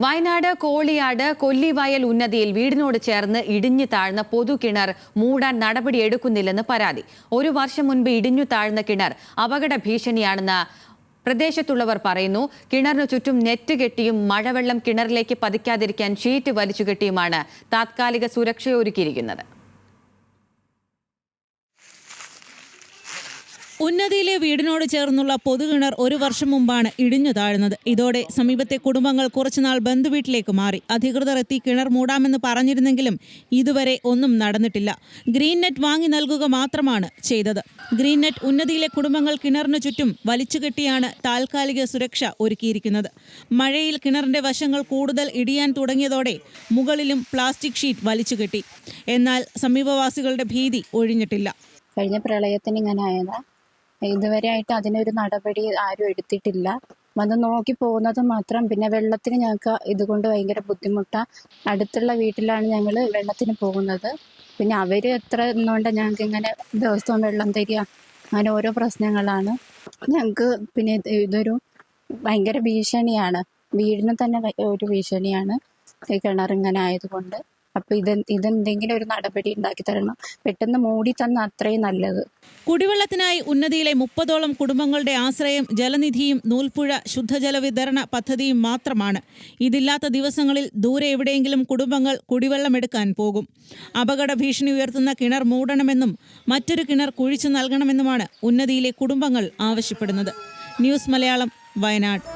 വയനാട് കോളിയാട് കൊല്ലിവയൽ ഉന്നതിയിൽ വീടിനോട് ചേർന്ന് ഇടിഞ്ഞു താഴ്ന്ന പൊതുകിണർ മൂടാൻ നടപടിയെടുക്കുന്നില്ലെന്ന് പരാതി. ഒരു വർഷം മുൻപ് ഇടിഞ്ഞു താഴ്ന്ന കിണർ അപകട ഭീഷണിയാണെന്ന് പ്രദേശത്തുള്ളവർ പറയുന്നു. കിണറിനു ചുറ്റും നെറ്റ് കെട്ടിയും മഴവെള്ളം കിണറിലേക്ക് പതിക്കാതിരിക്കാൻ ഷീറ്റ് വലിച്ചുകെട്ടിയുമാണ് താത്കാലിക സുരക്ഷയൊരുക്കിയിരിക്കുന്നത്. ഉന്നതിയിലെ വീടിനോട് ചേർന്നുള്ള പൊതുകിണർ ഒരു വർഷം മുമ്പാണ് ഇടിഞ്ഞു താഴ്ന്നത്. ഇതോടെ സമീപത്തെ കുടുംബങ്ങൾ കുറച്ചുനാൾ ബന്ധുവീട്ടിലേക്ക് മാറി. അധികൃതർ എത്തി കിണർ മൂടാമെന്ന് പറഞ്ഞിരുന്നെങ്കിലും ഇതുവരെ ഒന്നും നടന്നിട്ടില്ല. ഗ്രീൻ നെറ്റ് വാങ്ങി നൽകുക മാത്രമാണ് ചെയ്തത്. ഗ്രീൻ നെറ്റ് ഉന്നതിയിലെ കുടുംബങ്ങൾ കിണറിനു ചുറ്റും വലിച്ചുകെട്ടിയാണ് താൽക്കാലിക സുരക്ഷ ഒരുക്കിയിരിക്കുന്നത്. മഴയിൽ കിണറിന്റെ വശങ്ങൾ കൂടുതൽ ഇടിയാൻ തുടങ്ങിയതോടെ മുകളിലും പ്ലാസ്റ്റിക് ഷീറ്റ് വലിച്ചുകെട്ടി എന്നാൽ സമീപവാസികളുടെ ഭീതി ഒഴിഞ്ഞിട്ടില്ല. കഴിഞ്ഞ പ്രളയത്തിന് ഇങ്ങനെ ആയതാ ഇതുവരെ ആയിട്ട് അതിനൊരു നടപടി ആരും എടുത്തിട്ടില്ല. വന്ന് നോക്കി പോകുന്നത് മാത്രം. പിന്നെ വെള്ളത്തിന് ഞങ്ങൾക്ക് ഇതുകൊണ്ട് ഭയങ്കര ബുദ്ധിമുട്ടാണ് അടുത്തുള്ള വീട്ടിലാണ് ഞങ്ങൾ വെള്ളത്തിന് പോകുന്നത്. പിന്നെ അവർ എത്ര എന്നുകൊണ്ട് ഞങ്ങൾക്ക് ഇങ്ങനെ ദിവസവും വെള്ളം തരിക അങ്ങനെ ഓരോ പ്രശ്നങ്ങളാണ്. ഞങ്ങൾക്ക് പിന്നെ ഇത് ഇതൊരു ഭയങ്കര ഭീഷണിയാണ്. വീടിന് തന്നെ ഒരു ഭീഷണിയാണ്. ഈ കിണർ ഇങ്ങനെ ആയതുകൊണ്ട്. അപ്പൊ ഇത് ഇതെന്തെങ്കിലും ഒരു നടപടി ഉണ്ടാക്കി തരണം. പെട്ടെന്ന് മൂടി തന്ന അത്രയും നല്ലത്. കുടിവെള്ളത്തിനായി ഉന്നതിയിലെ മുപ്പതോളം കുടുംബങ്ങളുടെ ആശ്രയം ജലനിധിയും നൂൽപ്പുഴ ശുദ്ധജല വിതരണ പദ്ധതിയും മാത്രമാണ്. ഇതില്ലാത്ത ദിവസങ്ങളിൽ ദൂരെ എവിടെയെങ്കിലും കുടുംബങ്ങൾ കുടിവെള്ളമെടുക്കാൻ പോകും. അപകട ഭീഷണി ഉയർത്തുന്ന കിണർ മൂടണമെന്നും മറ്റൊരു കിണർ കുഴിച്ചു നൽകണമെന്നുമാണ് ഉന്നതിയിലെ കുടുംബങ്ങൾ ആവശ്യപ്പെടുന്നത്. ന്യൂസ് മലയാളം വയനാട്.